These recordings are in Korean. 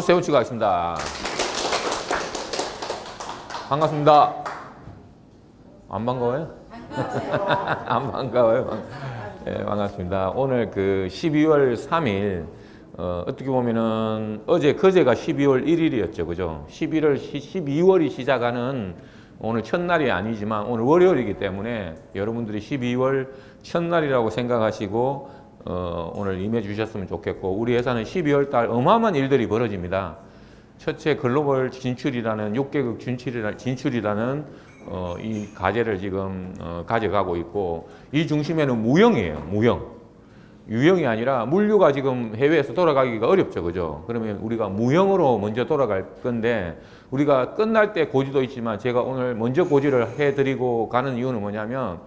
박수 세우치고 가겠습니다. 반갑습니다. 안 반가워요? 안 반가워요. 네, 반갑습니다. 오늘 그 12월 3일 어, 어떻게 보면은 어제 그제가 12월 1일이었죠, 그죠? 11월 12월이 시작하는 오늘 첫날이 아니지만 오늘 월요일이기 때문에 여러분들이 12월 첫날이라고 생각하시고 어, 오늘 임해 주셨으면 좋겠고 우리 회사는 12월 달 어마어마한 일들이 벌어집니다. 첫째 글로벌 진출이라는 6개국 진출이라, 진출이라는 어, 이 과제를 지금 어, 가져가고 있고 이 중심에는 무형이에요. 무형. 유형이 아니라 물류가 지금 해외에서 돌아가기가 어렵죠. 그죠? 그러면 우리가 무형으로 먼저 돌아갈 건데 우리가 끝날 때 고지도 있지만 제가 오늘 먼저 고지를 해드리고 가는 이유는 뭐냐면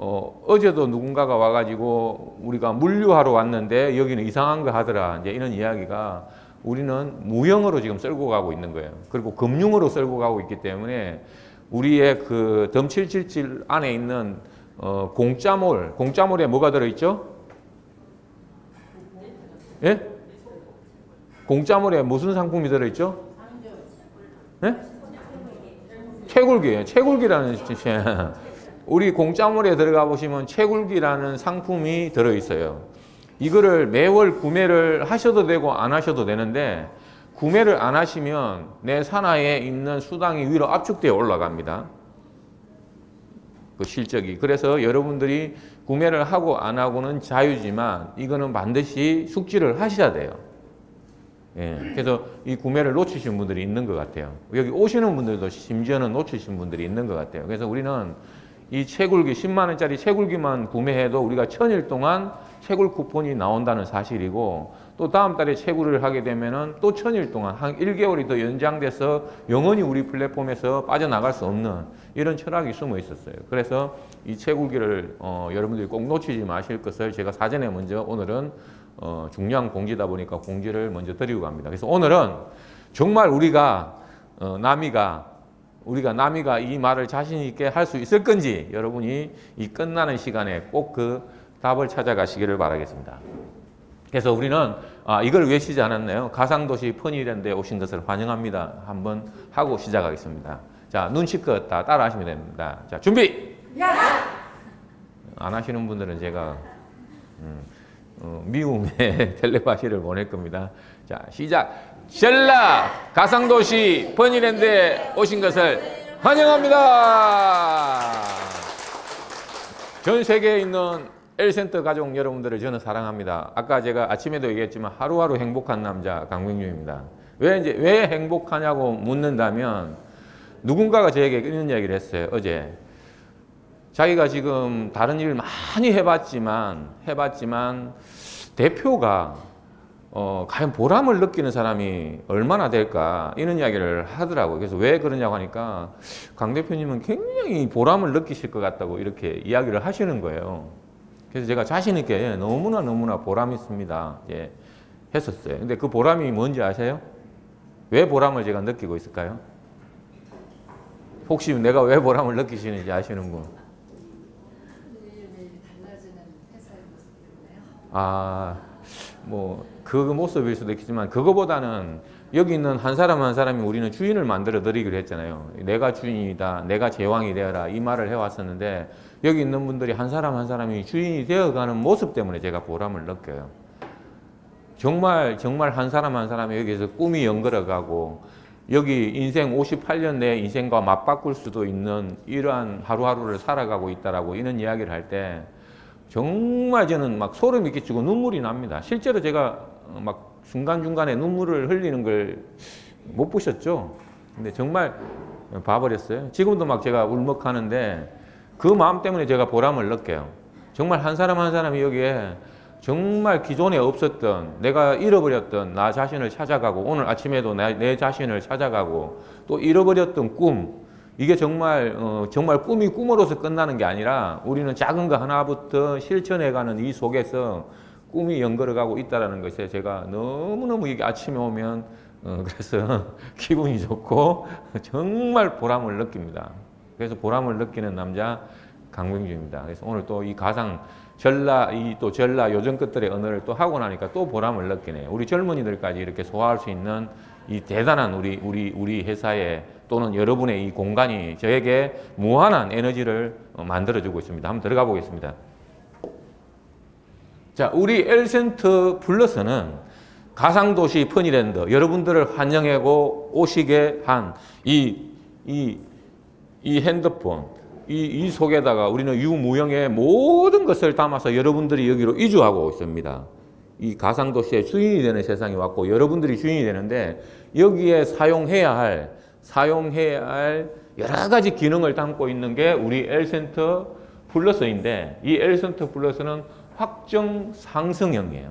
어, 어제도 누군가가 와가지고 우리가 물류하러 왔는데 여기는 이상한 거 하더라. 이제 이런 이야기가 우리는 무형으로 지금 쓸고 가고 있는 거예요. 그리고 금융으로 쓸고 가고 있기 때문에 우리의 그 덤777 안에 있는 어, 공짜몰, 공짜몰에 뭐가 들어있죠? 예? 공짜몰에 무슨 상품이 들어있죠? 예? 채굴기예요. 채굴기라는 뜻이에요. 우리 공짜몰에 들어가 보시면 채굴기라는 상품이 들어있어요. 이거를 매월 구매를 하셔도 되고 안 하셔도 되는데 구매를 안 하시면 내 산하에 있는 수당이 위로 압축되어 올라갑니다. 그 실적이. 그래서 여러분들이 구매를 하고 안 하고는 자유지만 이거는 반드시 숙지를 하셔야 돼요. 예, 그래서 이 구매를 놓치신 분들이 있는 것 같아요. 여기 오시는 분들도 심지어는 놓치신 분들이 있는 것 같아요. 그래서 우리는 이 채굴기 10만 원짜리 채굴기만 구매해도 우리가 천일 동안 채굴 쿠폰이 나온다는 사실이고 또 다음 달에 채굴을 하게 되면은 또 천일 동안 한 1개월이 더 연장돼서 영원히 우리 플랫폼에서 빠져나갈 수 없는 이런 철학이 숨어 있었어요. 그래서 이 채굴기를 어, 여러분들이 꼭 놓치지 마실 것을 제가 사전에 먼저 오늘은 어, 중요한 공지다 보니까 공지를 먼저 드리고 갑니다. 그래서 오늘은 정말 우리가 어, 남이가 우리가 남이가 이 말을 자신 있게 할 수 있을 건지 여러분이 이 끝나는 시간에 꼭 그 답을 찾아가시기를 바라겠습니다. 그래서 우리는 아, 이걸 외치지 않았네요. 가상도시 퍼니랜드에 오신 것을 환영합니다. 한번 하고 시작하겠습니다. 자, 눈치껏 다 따라 하시면 됩니다. 자, 준비! 안 하시는 분들은 제가 음, 어, 미움의 텔레파시를 보낼 겁니다. 자, 시작! 젤라 가상도시 퍼니랜드에 오신 것을 환영합니다! 전 세계에 있는 L센터 가족 여러분들을 저는 사랑합니다. 아까 제가 아침에도 얘기했지만 하루하루 행복한 남자 강명규입니다. 왜 이제 왜 행복하냐고 묻는다면 누군가가 저에게 이런 이야기를 했어요. 어제 자기가 지금 다른 일을 많이 해봤지만 해봤지만 대표가 어, 과연 보람을 느끼는 사람이 얼마나 될까 이런 이야기를 하더라고요. 그래서 왜 그러냐고 하니까 강 대표님은 굉장히 보람을 느끼실 것 같다고 이렇게 이야기를 하시는 거예요. 그래서 제가 자신 있게 너무나 너무나 보람 있습니다. 예, 했었어요. 근데 그 보람이 뭔지 아세요? 왜 보람을 제가 느끼고 있을까요? 혹시 내가 왜 보람을 느끼시는지 아시는 분? 아, 뭐, 그 모습일 수도 있겠지만, 그거보다는 여기 있는 한 사람 한 사람이 우리는 주인을 만들어 드리기로 했잖아요. 내가 주인이다, 내가 제왕이 되어라, 이 말을 해왔었는데, 여기 있는 분들이 한 사람 한 사람이 주인이 되어가는 모습 때문에 제가 보람을 느껴요. 정말 정말 한 사람 한 사람이 여기서 꿈이 연걸어가고 여기 인생 58년 내 인생과 맞바꿀 수도 있는 이러한 하루하루를 살아가고 있다라고 이런 이야기를 할때 정말 저는 막 소름이 끼치고 눈물이 납니다. 실제로 제가 막 중간중간에 눈물을 흘리는 걸 못 보셨죠? 근데 정말 봐버렸어요. 지금도 막 제가 울먹하는데 그 마음 때문에 제가 보람을 느껴요. 정말 한 사람 한 사람이 여기에 정말 기존에 없었던 내가 잃어버렸던 나 자신을 찾아가고 오늘 아침에도 내, 내 자신을 찾아가고 또 잃어버렸던 꿈 이게 정말 어, 정말 꿈이 꿈으로서 끝나는 게 아니라 우리는 작은 거 하나부터 실천해가는 이 속에서 꿈이 연걸어가고 있다라는 것에 제가 너무너무 이게 아침에 오면 어, 그래서 기분이 좋고 정말 보람을 느낍니다. 그래서 보람을 느끼는 남자 강병주입니다. 그래서 오늘 또 이 가상 전라 이 또 전라 요정 것들의 언어를 또 하고 나니까 또 보람을 느끼네요. 우리 젊은이들까지 이렇게 소화할 수 있는 이 대단한 우리 우리 우리 회사에 또는 여러분의 이 공간이 저에게 무한한 에너지를 어, 만들어 주고 있습니다. 한번 들어가 보겠습니다. 자, 우리 엘센트 플러스는 가상도시 퍼니랜드 여러분들을 환영하고 오시게 한 이 이, 이 핸드폰 이, 이 속에다가 우리는 유무형의 모든 것을 담아서 여러분들이 여기로 이주하고 있습니다. 이 가상도시의 주인이 되는 세상이 왔고 여러분들이 주인이 되는데 여기에 사용해야 할 사용해야 할 여러 가지 기능을 담고 있는 게 우리 엘센터 플러스인데 이 엘센터 플러스는 확정 상승형이에요.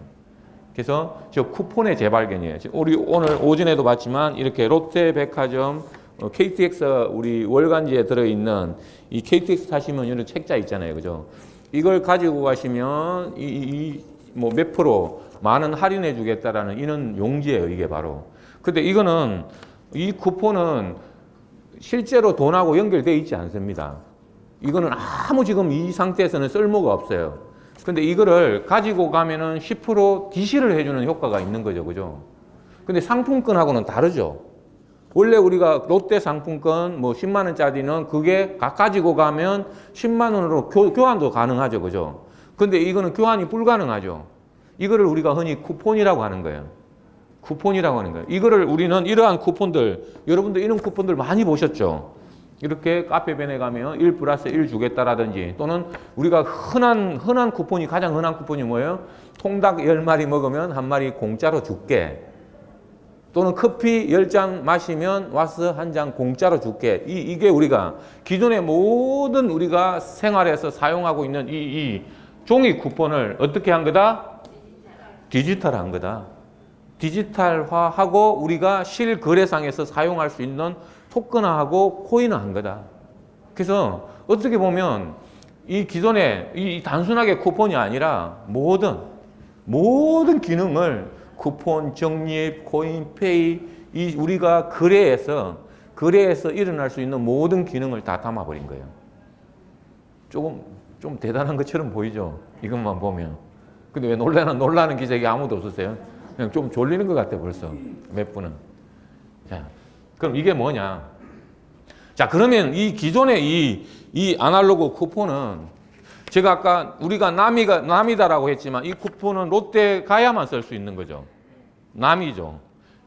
그래서 저 쿠폰의 재발견이에요. 우리 오늘 오전에도 봤지만 이렇게 롯데백화점 어, KTX 우리 월간지에 들어있는 이 KTX 타시면 이런 책자 있잖아요. 그죠? 이걸 가지고 가시면 이, 뭐몇 프로 많은 할인해 주겠다라는 이런 용지예요. 이게 바로. 근데 이거는 이 쿠폰은 실제로 돈하고 연결되어 있지 않습니다. 이거는 아무 지금 이 상태에서는 쓸모가 없어요. 근데 이거를 가지고 가면은 10% DC를 해주는 효과가 있는 거죠. 그죠? 근데 상품권하고는 다르죠. 원래 우리가 롯데 상품권 뭐 10만 원짜리는 그게 가지고 가면 10만 원으로 교, 교환도 가능하죠. 그죠? 근데 이거는 교환이 불가능하죠. 이거를 우리가 흔히 쿠폰이라고 하는 거예요. 쿠폰이라고 하는 거예요. 이거를 우리는 이러한 쿠폰들, 여러분들 이런 쿠폰들 많이 보셨죠? 이렇게 카페변에 가면 1 플러스 1 주겠다라든지 또는 우리가 흔한, 흔한 쿠폰이 가장 흔한 쿠폰이 뭐예요? 통닭 10마리 먹으면 한 마리 공짜로 줄게. 또는 커피 10잔 마시면 와서 한 잔 공짜로 줄게. 이, 이게 우리가 기존의 모든 우리가 생활에서 사용하고 있는 이, 이 종이 쿠폰을 어떻게 한 거다? 디지털 한 거다. 디지털화하고 우리가 실거래상에서 사용할 수 있는 토큰화하고 코인화한 거다. 그래서 어떻게 보면 이 기존의 이 단순하게 쿠폰이 아니라 모든 모든 기능을 쿠폰, 적립, 코인, 페이 이 우리가 거래에서 거래에서 일어날 수 있는 모든 기능을 다 담아 버린 거예요. 조금 좀 대단한 것처럼 보이죠. 이것만 보면. 근데 왜 놀라는 놀라는 기색이 아무도 없으세요? 그냥 좀 졸리는 것 같아 벌써 몇 분은. 자, 그럼 이게 뭐냐? 자, 그러면 이 기존의 이, 이 아날로그 쿠폰은 제가 아까 우리가 남이가, 남이다라고 했지만 이 쿠폰은 롯데 가야만 쓸 수 있는 거죠. 남이죠.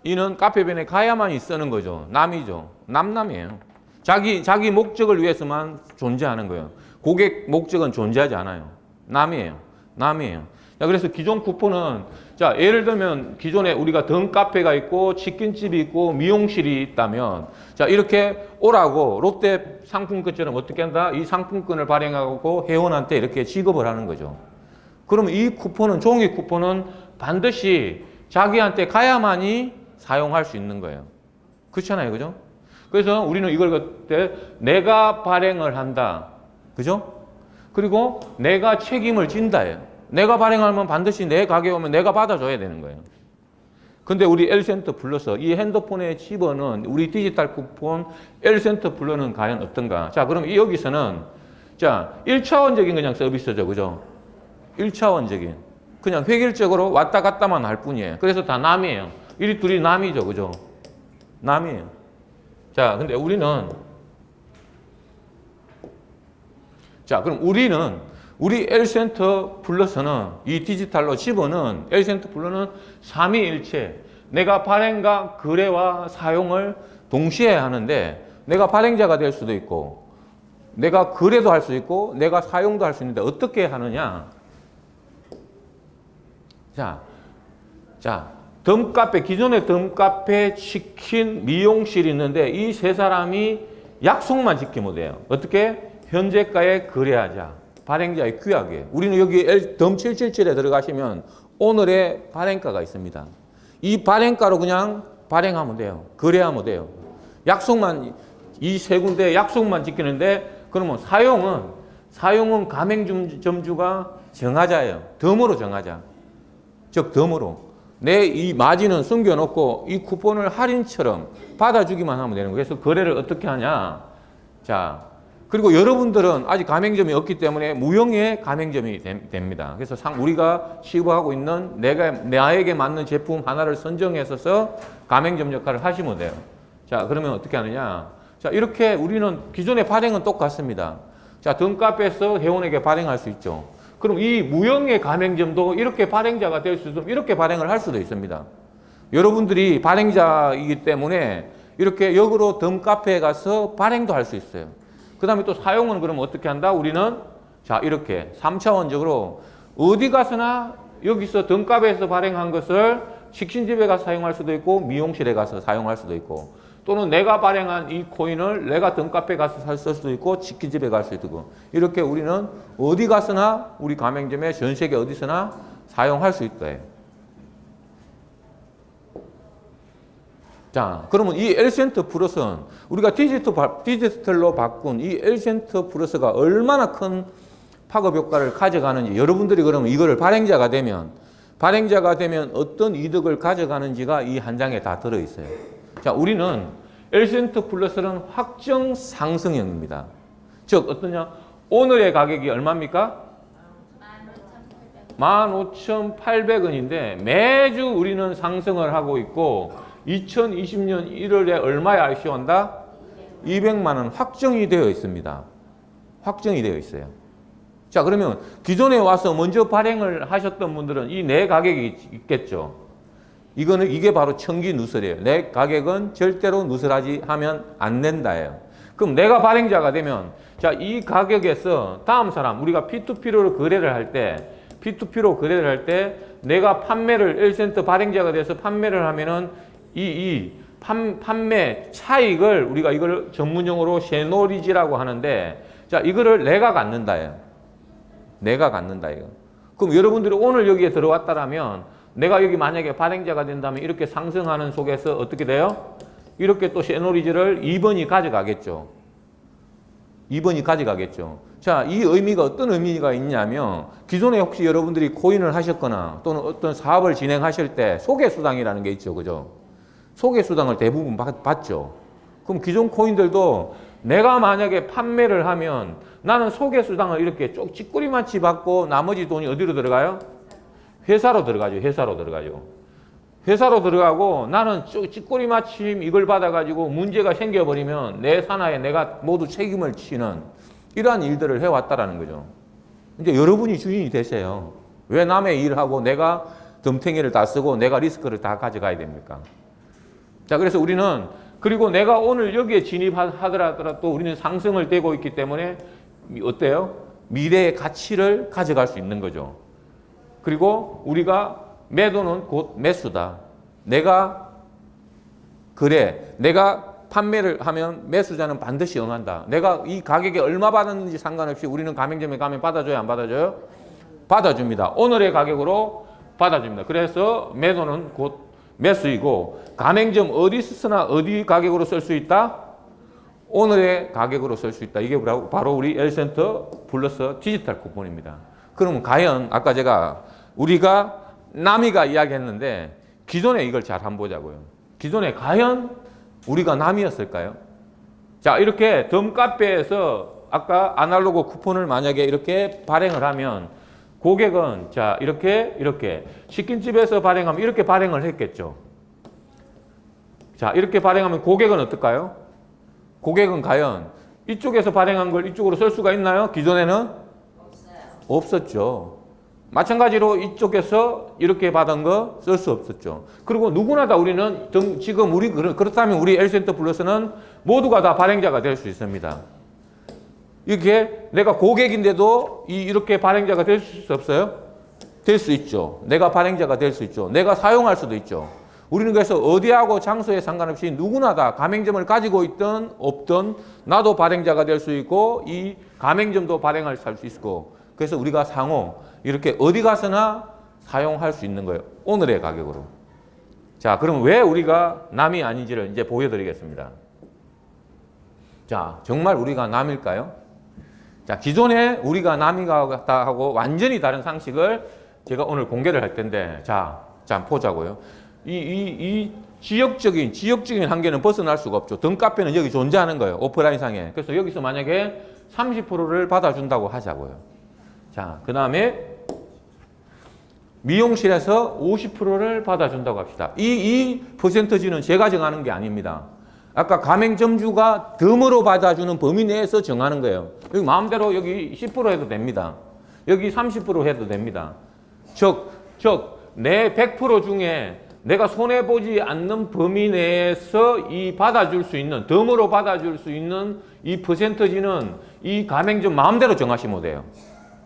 이는 카페변에 가야만 쓰는 거죠. 남이죠. 남남이에요. 자기, 자기 목적을 위해서만 존재하는 거예요. 고객 목적은 존재하지 않아요. 남이에요. 남이에요. 자, 그래서 기존 쿠폰은 자, 예를 들면 기존에 우리가 등 카페가 있고 치킨집이 있고 미용실이 있다면 자, 이렇게 오라고 롯데 상품권처럼 어떻게 한다? 이 상품권을 발행하고 회원한테 이렇게 지급을 하는 거죠. 그러면 이 쿠폰은 종이 쿠폰은 반드시 자기한테 가야만이 사용할 수 있는 거예요. 그렇잖아요. 그죠? 그래서 우리는 이걸 그때 내가 발행을 한다. 그죠? 그리고 내가 책임을 진다예요. 내가 발행하면 반드시 내 가게 오면 내가 받아줘야 되는 거예요. 근데 우리 엘센터 플러스 이 핸드폰에 집어넣은 우리 디지털 쿠폰 엘센터 플러는 과연 어떤가? 자, 그럼 여기서는 자, 1차원적인 그냥 서비스죠. 그죠? 1차원적인. 그냥 획일적으로 왔다 갔다만 할 뿐이에요. 그래서 다 남이에요. 이리 둘이 남이죠. 그죠? 남이에요. 자, 근데 우리는 자, 그럼 우리는 우리 엘센터 플러스는 이 디지털로 집어는 엘센터 플러스는 삼위일체. 내가 발행과 거래와 사용을 동시에 하는데 내가 발행자가 될 수도 있고 내가 거래도 할 수 있고 내가 사용도 할 수 있는데 어떻게 하느냐? 자, 자 덤카페 기존의 덤카페 치킨 미용실이 있는데 이 세 사람이 약속만 지키면 돼요. 어떻게? 현재가에 거래하자 발행자의 규약이에요. 우리는 여기 덤 777에 들어가시면 오늘의 발행가가 있습니다. 이 발행가로 그냥 발행하면 돼요. 거래하면 돼요. 약속만 이 세 군데 약속만 지키는데 그러면 사용은 사용은 가맹점주가 정하자예요. 덤으로 정하자. 즉 덤으로 내 이 마진은 숨겨놓고 이 쿠폰을 할인처럼 받아주기만 하면 되는 거예요. 그래서 거래를 어떻게 하냐? 자 그리고 여러분들은 아직 가맹점이 없기 때문에 무형의 가맹점이 됨- 됩니다. 그래서 상, 우리가 시급하고 있는 내가, 나에게 맞는 제품 하나를 선정해서 가맹점 역할을 하시면 돼요. 자, 그러면 어떻게 하느냐. 자, 이렇게 우리는 기존의 발행은 똑같습니다. 자, 등카페에서 회원에게 발행할 수 있죠. 그럼 이 무형의 가맹점도 이렇게 발행자가 될 수 있으면 이렇게 발행을 할 수도 있습니다. 여러분들이 발행자이기 때문에 이렇게 역으로 덤카페에 가서 발행도 할 수 있어요. 그 다음에 또 사용은 그럼 어떻게 한다? 우리는 자, 이렇게 3차원적으로 어디 가서나 여기서 덤카페에서 발행한 것을 식신집에 가서 사용할 수도 있고 미용실에 가서 사용할 수도 있고 또는 내가 발행한 이 코인을 내가 덤카페에 가서 살 수도 있고 치킨집에 갈 수도 있고 이렇게 우리는 어디 가서나 우리 가맹점에 전 세계 어디서나 사용할 수 있다. 자, 그러면 이 엘센트 플러스는 우리가 디지털, 바- 디지털로 바꾼 이 엘센트 플러스가 얼마나 큰 파급 효과를 가져가는지 여러분들이 그러면 이거를 발행자가 되면 발행자가 되면 어떤 이득을 가져가는지가 이 한 장에 다 들어 있어요. 자, 우리는 엘센트 플러스는 확정 상승형입니다. 즉 어떠냐? 오늘의 가격이 얼마입니까? 15,800원인데 매주 우리는 상승을 하고 있고 2020년 1월에 얼마에 ICO한다? 200만 원 확정이 되어 있습니다. 확정이 되어 있어요. 자 그러면 기존에 와서 먼저 발행을 하셨던 분들은 이 내 가격이 있겠죠. 이거는 이게 바로 청기 누설이에요. 내 가격은 절대로 누설하지 하면 안 된다예요. 그럼 내가 발행자가 되면 자 이 가격에서 다음 사람 우리가 P2P로 거래를 할 때 P2P로 거래를 할 때 내가 판매를 1센트 발행자가 돼서 판매를 하면은 이, 이 판, 판매 차익을 우리가 이걸 전문용어로 쉐노리지라고 하는데 자 이거를 내가 갖는다예요. 내가 갖는다 이거. 그럼 여러분들이 오늘 여기에 들어왔다라면 내가 여기 만약에 발행자가 된다면 이렇게 상승하는 속에서 어떻게 돼요? 이렇게 또 쉐노리지를 2번이 가져가겠죠. 2번이 가져가겠죠. 자, 이 의미가 어떤 의미가 있냐면 기존에 혹시 여러분들이 코인을 하셨거나 또는 어떤 사업을 진행하실 때 소개수당이라는 게 있죠. 그죠? 소개수당을 대부분 받, 받죠. 그럼 기존 코인들도 내가 만약에 판매를 하면 나는 소개수당을 이렇게 쭉 찌꼬리만치 받고 나머지 돈이 어디로 들어가요? 회사로 들어가죠. 회사로 들어가죠. 회사로 들어가고 나는 쭉 찌꼬리 마침 이걸 받아가지고 문제가 생겨버리면 내 산하에 내가 모두 책임을 지는 이러한 일들을 해왔다라는 거죠. 이제 여러분이 주인이 되세요. 왜 남의 일하고 내가 덤탱이를 다 쓰고 내가 리스크를 다 가져가야 됩니까? 자, 그래서 우리는 그리고 내가 오늘 여기에 진입하더라도 우리는 상승을 되고 있기 때문에 어때요? 미래의 가치를 가져갈 수 있는 거죠. 그리고 우리가 매도는 곧 매수다. 내가 그래. 내가 판매를 하면 매수자는 반드시 응한다. 내가 이 가격에 얼마 받았는지 상관없이 우리는 가맹점에 가면 받아줘요, 안 받아줘요? 받아줍니다. 오늘의 가격으로 받아줍니다. 그래서 매도는 곧 매수이고 가맹점 어디 쓰나 어디 가격으로 쓸 수 있다? 오늘의 가격으로 쓸 수 있다. 이게 바로 우리 엘센터 플러스 디지털 쿠폰입니다. 그러면 과연 아까 제가 우리가 남이가 이야기했는데 기존에 이걸 잘 한번 보자고요. 기존에 과연 우리가 남이었을까요? 자 이렇게 덤카페에서 아까 아날로그 쿠폰을 만약에 이렇게 발행을 하면 고객은 자 이렇게 이렇게 치킨집에서 발행하면 이렇게 발행을 했겠죠. 자 이렇게 발행하면 고객은 어떨까요? 고객은 과연 이쪽에서 발행한 걸 이쪽으로 쓸 수가 있나요? 기존에는 없었죠. 마찬가지로 이쪽에서 이렇게 받은 거 쓸 수 없었죠. 그리고 누구나 다 우리는 등- 지금 우리 그렇- 그렇다면 우리 엘센터 플러스는 모두가 다 발행자가 될 수 있습니다. 이렇게 내가 고객인데도 이- 이렇게 발행자가 될 수 없어요? 될 수 있죠. 내가 발행자가 될 수 있죠. 내가 사용할 수도 있죠. 우리는 그래서 어디하고 장소에 상관없이 누구나 다 가맹점을 가지고 있든 없든 나도 발행자가 될 수 있고 이 가맹점도 발행할 수 있고 그래서 우리가 상호 이렇게 어디 가서나 사용할 수 있는 거예요. 오늘의 가격으로. 자, 그럼 왜 우리가 남이 아닌지를 이제 보여드리겠습니다. 자, 정말 우리가 남일까요? 자, 기존에 우리가 남이가 하고 완전히 다른 상식을 제가 오늘 공개를 할 텐데, 자, 자, 보자고요. 이, 이, 이 지역적인 지역적인 한계는 벗어날 수가 없죠. 등카페는 여기 존재하는 거예요. 오프라인 상에. 그래서 여기서 만약에 30%를 받아준다고 하자고요. 자, 그 다음에 미용실에서 50%를 받아준다고 합시다. 이, 이 퍼센터지는 제가 정하는 게 아닙니다. 아까 가맹점주가 덤으로 받아주는 범위 내에서 정하는 거예요. 여기 마음대로 여기 10% 해도 됩니다. 여기 30% 해도 됩니다. 즉, 즉, 내 100% 중에 내가 손해보지 않는 범위 내에서 이 받아줄 수 있는, 덤으로 받아줄 수 있는 이 퍼센터지는 이 가맹점 마음대로 정하시면 돼요.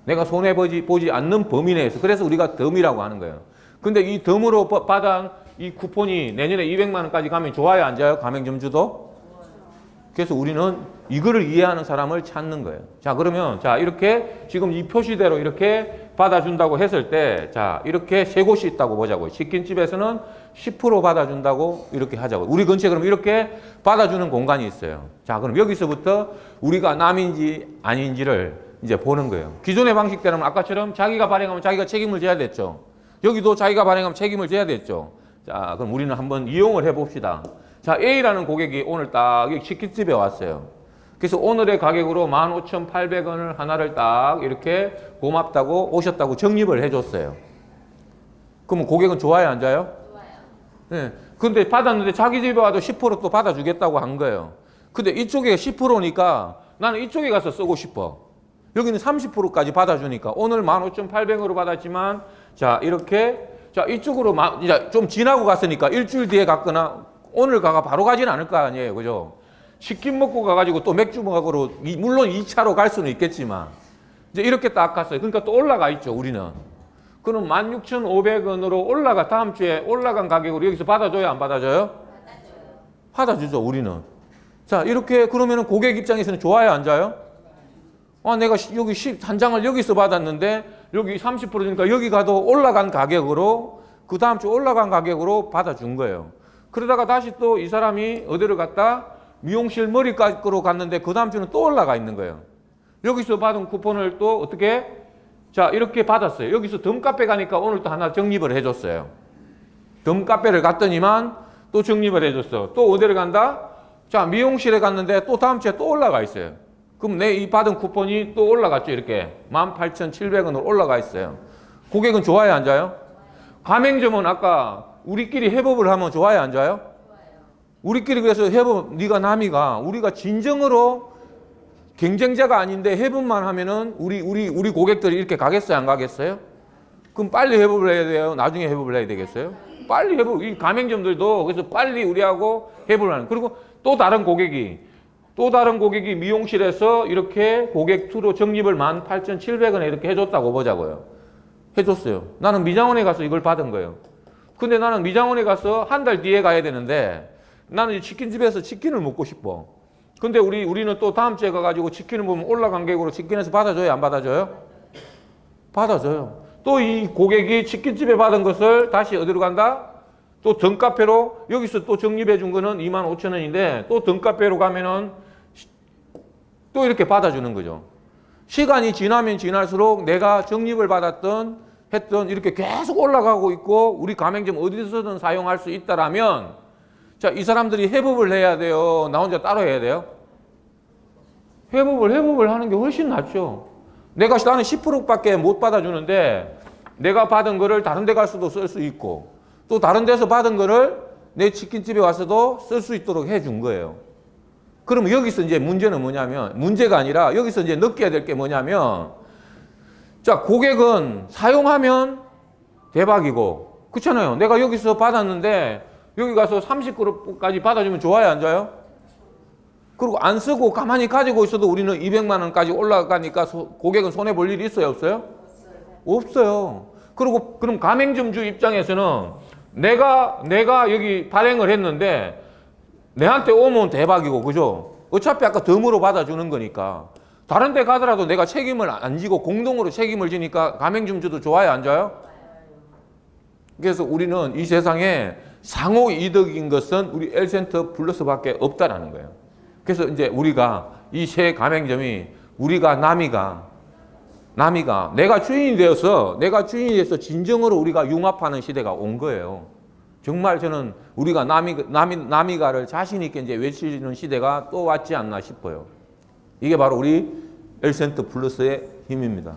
내가 손해보지 보지 않는 범위 내에서. 그래서 우리가 덤이라고 하는 거예요. 근데 이 덤으로 받은 이 쿠폰이 내년에 200만 원까지 가면 좋아요, 안 좋아요? 가맹점주도? 그래서 우리는 이거를 이해하는 사람을 찾는 거예요. 자, 그러면 자, 이렇게 지금 이 표시대로 이렇게 받아준다고 했을 때 자, 이렇게 세 곳이 있다고 보자고요. 치킨집에서는 10% 받아준다고 이렇게 하자고. 우리 근처에 그럼 이렇게 받아주는 공간이 있어요. 자, 그럼 여기서부터 우리가 남인지 아닌지를 이제 보는 거예요. 기존의 방식대로는 아까처럼 자기가 발행하면 자기가 책임을 져야 됐죠. 여기도 자기가 발행하면 책임을 져야 됐죠. 자, 그럼 우리는 한번 이용을 해봅시다. 자, A라는 고객이 오늘 딱 치킨집에 왔어요. 그래서 오늘의 가격으로 15,800원을 하나를 딱 이렇게 고맙다고 오셨다고 적립을 해줬어요. 그러면 고객은 좋아요, 안 좋아요? 좋아요. 네. 근데 받았는데 자기 집에 와도 10%또 받아주겠다고 한 거예요. 근데 이쪽에 10%니까 나는 이쪽에 가서 쓰고 싶어. 여기는 30%까지 받아주니까 오늘 15,800원으로 받았지만 자 이렇게 자 이쪽으로 이제 좀 지나고 갔으니까 일주일 뒤에 갔거나 오늘 가가 바로 가지는 않을 거 아니에요 그죠? 치킨 먹고 가가지고 또 맥주 먹으러 물론 2차로 갈 수는 있겠지만 이제 이렇게 딱 갔어요. 그러니까 또 올라가 있죠 우리는. 그럼 16,500원으로 올라가 다음 주에 올라간 가격으로 여기서 받아줘요 안 받아줘요? 받아주죠 우리는. 자 이렇게 그러면은 고객 입장에서는 좋아요 안 좋아요? 아, 내가 여기 10, 한 장을 여기서 받았는데 여기 30%니까 여기 가도 올라간 가격으로 그 다음 주 올라간 가격으로 받아준 거예요. 그러다가 다시 또 이 사람이 어디를 갔다 미용실 머리 깎으러 갔는데 그 다음 주는 또 올라가 있는 거예요. 여기서 받은 쿠폰을 또 어떻게 자 이렇게 받았어요. 여기서 덤카페 가니까 오늘 또 하나 적립을 해줬어요. 덤카페를 갔더니만 또 적립을 해줬어. 또 어디를 간다? 자 미용실에 갔는데 또 다음 주에 또 올라가 있어요. 그럼 내 이 받은 쿠폰이 또 올라갔죠. 이렇게 18,700원으로 올라가 있어요. 고객은 좋아요, 안 좋아요? 가맹점은 아까 우리끼리 협업을 하면 좋아요, 안 좋아요? 우리끼리 그래서 협업, 네가 남이가 우리가 진정으로 경쟁자가 아닌데 협업만 하면은 우리 우리 우리 고객들이 이렇게 가겠어요, 안 가겠어요? 그럼 빨리 협업을 해야 돼요. 나중에 협업을 해야 되겠어요? 빨리 협업. 이 가맹점들도 그래서 빨리 우리하고 협업을 하는. 그리고 또 다른 고객이 또 다른 고객이 미용실에서 이렇게 고객 투로 적립을 18,700원에 이렇게 해줬다고 보자고요. 해줬어요. 나는 미장원에 가서 이걸 받은 거예요. 근데 나는 미장원에 가서 한 달 뒤에 가야 되는데 나는 치킨집에서 치킨을 먹고 싶어. 근데 우리, 우리는 또 다음 주에 가가지고 치킨을 보면 올라간 객으로 치킨에서 받아줘요? 안 받아줘요? 받아줘요. 또 이 고객이 치킨집에 받은 것을 다시 어디로 간다? 또 등카페로 여기서 또 적립해 준 거는 2만 5천 원인데 또 등카페로 가면은 또 이렇게 받아주는 거죠. 시간이 지나면 지날수록 내가 적립을 받았던 했던 이렇게 계속 올라가고 있고 우리 가맹점 어디서든 사용할 수 있다라면 자, 이 사람들이 회복을 해야 돼요. 나 혼자 따로 해야 돼요. 회복을 회복을 하는 게 훨씬 낫죠. 내가 나는 10%밖에 못 받아주는데 내가 받은 거를 다른 데갈 수도 쓸 수 있고 또 다른 데서 받은 거를 내 치킨집에 와서도 쓸 수 있도록 해 준 거예요. 그럼 여기서 이제 문제는 뭐냐면 문제가 아니라 여기서 이제 느껴야 될 게 뭐냐면 자 고객은 사용하면 대박이고 그렇잖아요. 내가 여기서 받았는데 여기 가서 30그룹까지 받아주면 좋아요 안 좋아요? 그리고 안 쓰고 가만히 가지고 있어도 우리는 200만 원까지 올라가니까 소, 고객은 손해 볼 일이 있어요 없어요? 없어요. 그리고 그럼 가맹점주 입장에서는 내가 내가 여기 발행을 했는데 내한테 오면 대박이고 그죠? 어차피 아까 덤으로 받아주는 거니까 다른 데 가더라도 내가 책임을 안 지고 공동으로 책임을 지니까 가맹점주도 좋아요 안 좋아요? 그래서 우리는 이 세상에 상호 이득인 것은 우리 L센터 플러스밖에 없다라는 거예요. 그래서 이제 우리가 이 세 가맹점이 우리가 남이가 남이가 내가 주인이 되어서 내가 주인이 돼서 진정으로 우리가 융합하는 시대가 온 거예요. 정말 저는 우리가 남이, 남이, 남이가를 자신 있게 이제 외치는 시대가 또 왔지 않나 싶어요. 이게 바로 우리 엘센트 플러스의 힘입니다.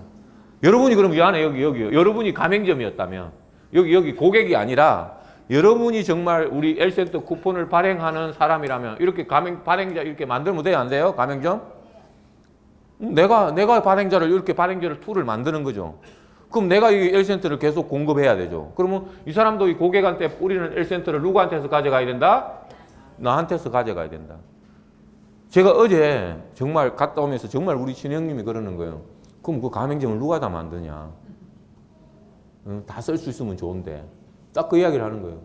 여러분이 그럼 이 안에 여기, 여기, 여러분이 가맹점이었다면, 여기, 여기 고객이 아니라, 여러분이 정말 우리 엘센트 쿠폰을 발행하는 사람이라면, 이렇게 가맹, 발행자 이렇게 만들면 돼요? 안 돼요? 가맹점? 음, 내가, 내가 발행자를, 이렇게 발행자를 툴을 만드는 거죠. 그럼 내가 이 엘센트를 계속 공급해야 되죠. 그러면 이 사람도 이 고객한테 뿌리는 엘센트를 누구한테서 가져가야 된다? 나한테서 가져가야 된다. 제가 어제 정말 갔다 오면서 정말 우리 친형님이 그러는 거예요. 그럼 그 가맹점을 누가 다 만드냐? 다쓸 수 있으면 좋은데. 딱 그 이야기를 하는 거예요.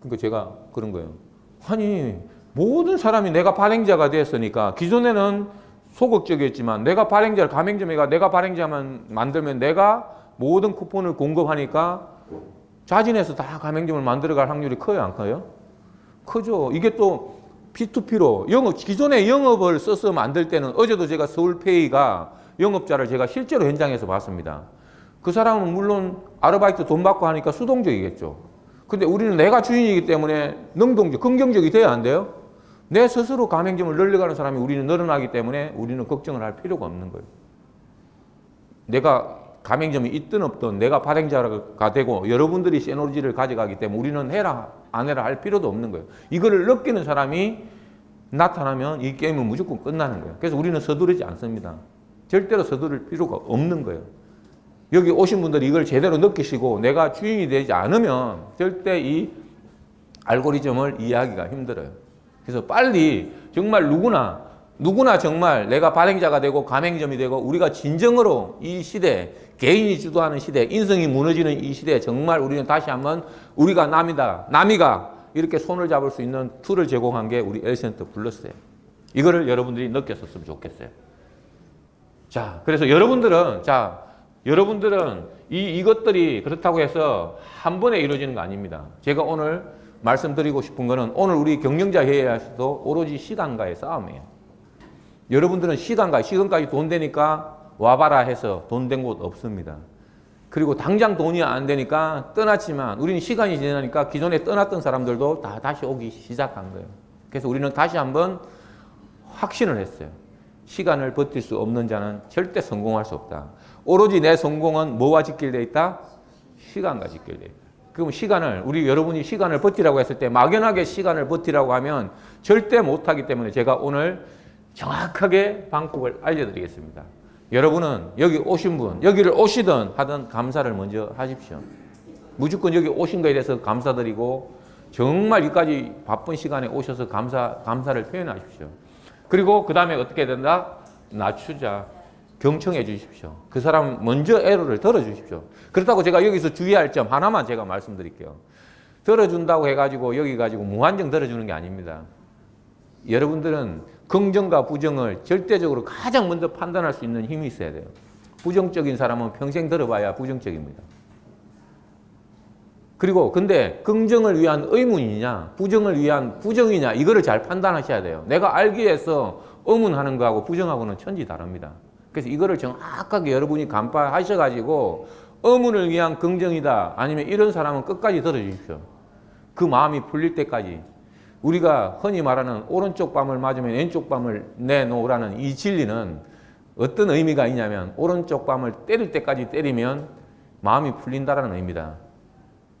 그러니까 제가 그런 거예요. 아니, 모든 사람이 내가 발행자가 됐으니까 기존에는 소극적이었지만 내가 발행자를 가맹점에가 내가 발행자만 만들면 내가 모든 쿠폰을 공급하니까 자진해서 다 가맹점을 만들어갈 확률이 커요, 안 커요? 크죠. 이게 또 P2P로 영업 기존에 영업을 써서 만들 때는 어제도 제가 서울페이가 영업자를 제가 실제로 현장에서 봤습니다. 그 사람은 물론 아르바이트 돈 받고 하니까 수동적이겠죠. 근데 우리는 내가 주인이기 때문에 능동적, 긍정적이 돼야 안 돼요? 내 스스로 가맹점을 늘려가는 사람이 우리는 늘어나기 때문에 우리는 걱정을 할 필요가 없는 거예요. 내가 가맹점이 있든 없든 내가 발행자가 되고 여러분들이 시너지를 가져가기 때문에 우리는 해라 안 해라 할 필요도 없는 거예요. 이거를 느끼는 사람이 나타나면 이 게임은 무조건 끝나는 거예요. 그래서 우리는 서두르지 않습니다. 절대로 서두를 필요가 없는 거예요. 여기 오신 분들이 이걸 제대로 느끼시고 내가 주인이 되지 않으면 절대 이 알고리즘을 이해하기가 힘들어요. 그래서 빨리 정말 누구나 누구나 정말 내가 발행자가 되고 가맹점이 되고 우리가 진정으로 이 시대 개인이 주도하는 시대 인성이 무너지는 이 시대에 정말 우리는 다시 한번 우리가 남이다 남이가 이렇게 손을 잡을 수 있는 툴을 제공한 게 우리 엘센터 플러스예요. 이거를 여러분들이 느꼈었으면 좋겠어요. 자, 그래서 여러분들은 자 여러분들은 이 이것들이 그렇다고 해서 한 번에 이루어지는 거 아닙니다. 제가 오늘 말씀드리고 싶은 거는 오늘 우리 경영자 회의에서도 오로지 시간과의 싸움이에요. 여러분들은 시간과 시간까지 돈 되니까 와봐라 해서 돈 된 곳 없습니다. 그리고 당장 돈이 안 되니까 떠났지만 우리는 시간이 지나니까 기존에 떠났던 사람들도 다 다시 오기 시작한 거예요. 그래서 우리는 다시 한번 확신을 했어요. 시간을 버틸 수 없는 자는 절대 성공할 수 없다. 오로지 내 성공은 뭐와 직결되어 있다? 시간과 직결되어 있다. 그럼 시간을 우리 여러분이 시간을 버티라고 했을 때 막연하게 시간을 버티라고 하면 절대 못하기 때문에 제가 오늘 정확하게 방법을 알려드리겠습니다. 여러분은 여기 오신 분, 여기를 오시든 하든 감사를 먼저 하십시오. 무조건 여기 오신 거에 대해서 감사드리고 정말 여기까지 바쁜 시간에 오셔서 감사, 감사를 표현하십시오. 그리고 그 다음에 어떻게 된다? 낮추자. 경청해 주십시오. 그 사람 먼저 애로를 들어주십시오. 그렇다고 제가 여기서 주의할 점 하나만 제가 말씀드릴게요. 들어준다고 해가지고 여기 가지고 무한정 들어주는 게 아닙니다. 여러분들은 긍정과 부정을 절대적으로 가장 먼저 판단할 수 있는 힘이 있어야 돼요. 부정적인 사람은 평생 들어봐야 부정적입니다. 그리고 근데 긍정을 위한 의문이냐 부정을 위한 부정이냐 이거를 잘 판단하셔야 돼요. 내가 알기 위해서 의문하는 거하고 부정하고는 천지 다릅니다. 그래서 이거를 정확하게 여러분이 간파하셔가지고 의문을 위한 긍정이다 아니면 이런 사람은 끝까지 들어주십시오. 그 마음이 풀릴 때까지 우리가 흔히 말하는 오른쪽 뺨을 맞으면 왼쪽 뺨을 내놓으라는 이 진리는 어떤 의미가 있냐면 오른쪽 뺨을 때릴 때까지 때리면 마음이 풀린다라는 의미다.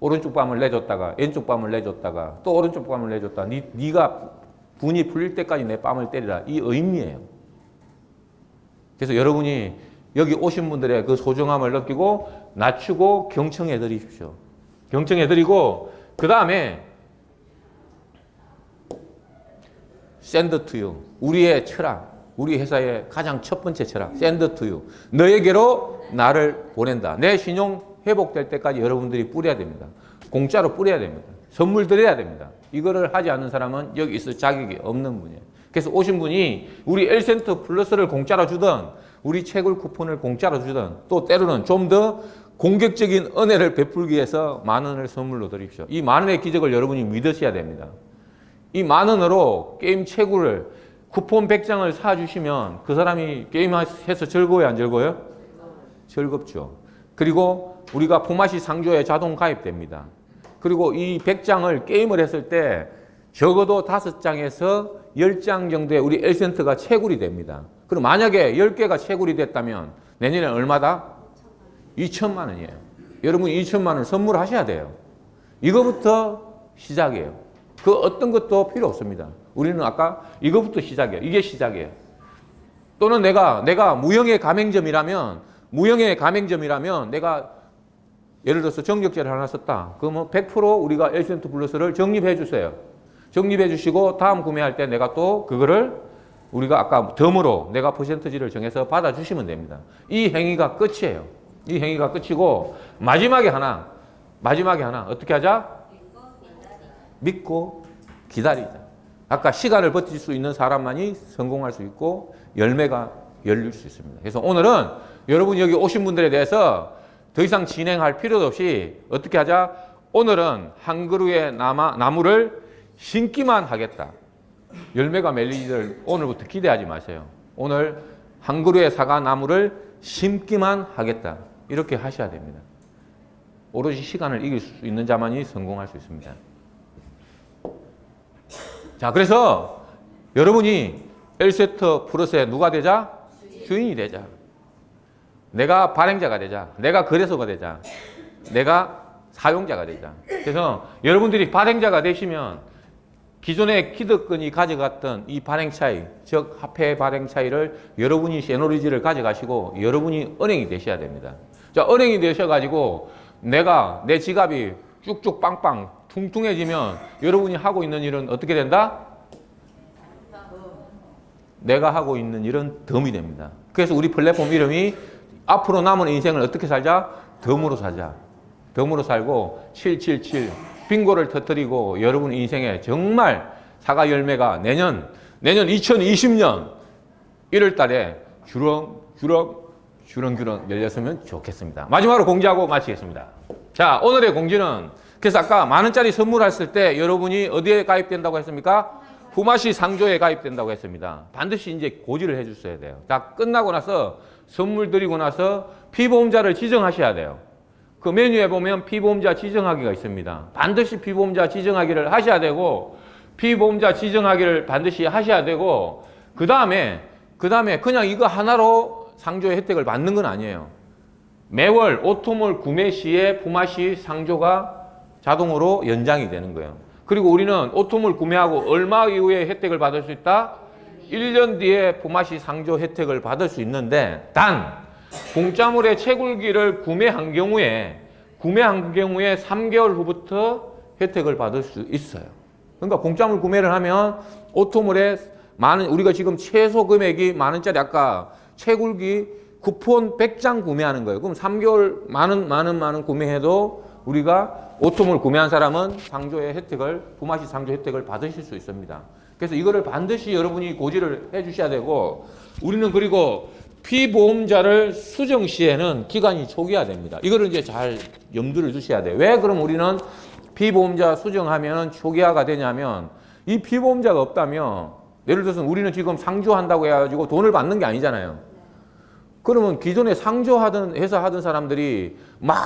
오른쪽 뺨을 내줬다가 왼쪽 뺨을 내줬다가 또 오른쪽 뺨을 내줬다. 네, 네가 분이 풀릴 때까지 내 뺨을 때리라. 이 의미예요. 그래서 여러분이 여기 오신 분들의 그 소중함을 느끼고 낮추고 경청해 드리십시오. 경청해 드리고 그 다음에 to you. 우리의 철학, 우리 회사의 가장 첫 번째 철학, to you. 너에게로 나를 보낸다. 내 신용 회복될 때까지 여러분들이 뿌려야 됩니다. 공짜로 뿌려야 됩니다. 선물 드려야 됩니다. 이거를 하지 않는 사람은 여기 있을 자격이 없는 분이에요. 그래서 오신 분이 우리 엘센터 플러스를 공짜로 주든 우리 채굴 쿠폰을 공짜로 주든 또 때로는 좀 더 공격적인 은혜를 베풀기 위해서 만 원을 선물로 드립시오. 이 만 원의 기적을 여러분이 믿으셔야 됩니다. 이 만 원으로 게임 채굴을 쿠폰 100장을 사주시면 그 사람이 게임해서 즐거워요? 안 즐거워요? 즐겁죠. 그리고 우리가 포마시 상조에 자동 가입됩니다. 그리고 이 100장을 게임을 했을 때 적어도 5장에서 10장 정도의 우리 엘센트가 채굴이 됩니다. 그럼 만약에 10개가 채굴이 됐다면 내년에 얼마다? 2천만 원이에요. 여러분 2천만 원 선물하셔야 돼요. 이거부터 시작이에요. 그 어떤 것도 필요 없습니다. 우리는 아까 이거부터 시작이에요. 이게 시작이에요. 또는 내가 내가 무형의 가맹점이라면 무형의 가맹점이라면 내가 예를 들어서 정력제를 하나 썼다. 그러면 100% 우리가 엘센트 플러스를 적립해 주세요. 적립해 주시고 다음 구매할 때 내가 또 그거를 우리가 아까 덤으로 내가 퍼센트지를 정해서 받아 주시면 됩니다. 이 행위가 끝이에요. 이 행위가 끝이고 마지막에 하나 마지막에 하나 어떻게 하자? 믿고 기다리자. 아까 시간을 버틸 수 있는 사람만이 성공할 수 있고 열매가 열릴 수 있습니다. 그래서 오늘은 여러분 여기 오신 분들에 대해서 더 이상 진행할 필요도 없이 어떻게 하자? 오늘은 한 그루의 나무를 심기만 하겠다. 열매가 맺리기를 오늘부터 기대하지 마세요. 오늘 한 그루의 사과 나무를 심기만 하겠다. 이렇게 하셔야 됩니다. 오로지 시간을 이길 수 있는 자만이 성공할 수 있습니다. 자, 그래서 여러분이 엘세터 플러스의 누가 되자? 주인이 되자. 내가 발행자가 되자. 내가 거래소가 되자. 내가 사용자가 되자. 그래서 여러분들이 발행자가 되시면 기존의 키드건이 가져갔던 이 발행 차이, 즉 화폐 발행 차이를 여러분이 세노리지를 가져가시고 여러분이 은행이 되셔야 됩니다. 자, 은행이 되셔가지고 내가 내 지갑이 쭉쭉 빵빵 퉁퉁해지면 여러분이 하고 있는 일은 어떻게 된다? 내가 하고 있는 일은 덤이 됩니다. 그래서 우리 플랫폼 이름이 앞으로 남은 인생을 어떻게 살자? 덤으로 살자. 덤으로 살고 777 빙고를 터뜨리고 여러분 인생에 정말 사과 열매가 내년 내년 2020년 1월 달에 주렁 주렁 주렁 주렁 열렸으면 좋겠습니다. 마지막으로 공지하고 마치겠습니다. 자, 오늘의 공지는 그래서 아까 만 원짜리 선물했을 때 여러분이 어디에 가입된다고 했습니까? 후마시 상조에 가입된다고 했습니다. 반드시 이제 고지를 해 주셔야 돼요. 다 끝나고 나서 선물 드리고 나서 피보험자를 지정하셔야 돼요. 그 메뉴에 보면 피보험자 지정하기가 있습니다. 반드시 피보험자 지정하기를 하셔야 되고 피보험자 지정하기를 반드시 하셔야 되고 그 다음에 그 다음에 그냥 이거 하나로 상조의 혜택을 받는 건 아니에요. 매월 오토몰 구매 시에 부마시 상조가 자동으로 연장이 되는 거예요. 그리고 우리는 오토몰 구매하고 얼마 이후에 혜택을 받을 수 있다? 1년 뒤에 부마시 상조 혜택을 받을 수 있는데 단 공짜물의 채굴기를 구매한 경우에 구매한 경우에 3개월 후부터 혜택을 받을 수 있어요. 그러니까 공짜물 구매를 하면 오토몰에 많은 우리가 지금 최소 금액이 만 원짜리 아까 채굴기 쿠폰 100장 구매하는 거예요. 그럼 3개월 많은 많은 많은 구매해도 우리가 오토몰 구매한 사람은 상조의 혜택을 부마시 상조 혜택을 받으실 수 있습니다. 그래서 이거를 반드시 여러분이 고지를 해 주셔야 되고 우리는 그리고 피보험자를 수정 시에는 기간이 초기화 됩니다. 이거를 이제 잘 염두를 두셔야 돼요. 왜 그럼 우리는 피보험자 수정하면 초기화가 되냐면 이 피보험자가 없다면 예를 들어서 우리는 지금 상조한다고 해가지고 돈을 받는 게 아니잖아요. 그러면 기존에 상조하던 회사 하던 사람들이 막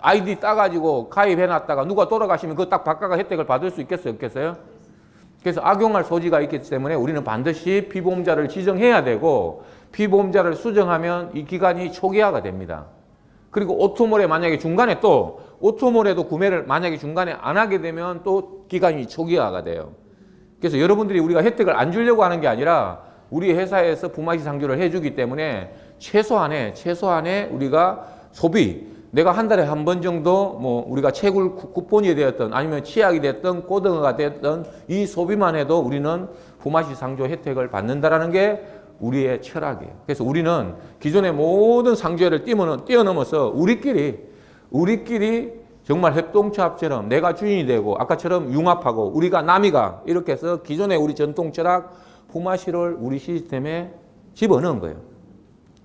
아이디 따가지고 가입해놨다가 누가 돌아가시면 그거 딱 바꿔가 혜택을 받을 수 있겠어요? 없겠어요? 그래서 악용할 소지가 있기 때문에 우리는 반드시 피보험자를 지정해야 되고 피보험자를 수정하면 이 기간이 초기화가 됩니다. 그리고 오토몰에 만약에 중간에 또 오토몰에도 구매를 만약에 중간에 안 하게 되면 또 기간이 초기화가 돼요. 그래서 여러분들이 우리가 혜택을 안 주려고 하는 게 아니라 우리 회사에서 부마시 상조를 해주기 때문에 최소한의 최소한의 우리가 소비 내가 한 달에 한 번 정도 뭐 우리가 채굴 쿠폰이 되었던 아니면 치약이 됐던 꼬등어가 됐던 이 소비만 해도 우리는 부마시 상조 혜택을 받는다라는 게 우리의 철학이에요. 그래서 우리는 기존의 모든 상조를 뛰어넘어서 우리끼리 우리끼리 정말 협동조합처럼 내가 주인이 되고 아까처럼 융합하고 우리가 남이가 이렇게 해서 기존의 우리 전통 철학 부마시를 우리 시스템에 집어넣은 거예요.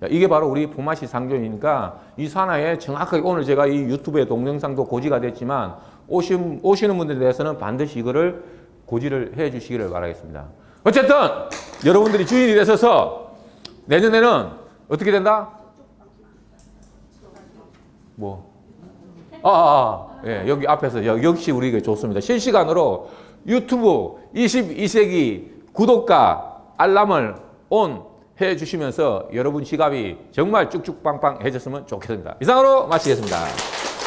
이게 바로 우리 부마시 상조이니까 이 산하에 정확하게 오늘 제가 이 유튜브에 동영상도 고지가 됐지만 오신, 오시는 분들에 대해서는 반드시 이거를 고지를 해 주시기를 바라겠습니다. 어쨌든 여러분들이 주인이 되셔서 내년에는 어떻게 된다? 뭐? 아, 아, 아, 예, 여기 앞에서 여- 역시 우리가 좋습니다. 실시간으로 유튜브 22세기 구독과 알람을 온 해 주시면서 여러분 지갑이 정말 쭉쭉 빵빵 해졌으면 좋겠습니다. 이상으로 마치겠습니다.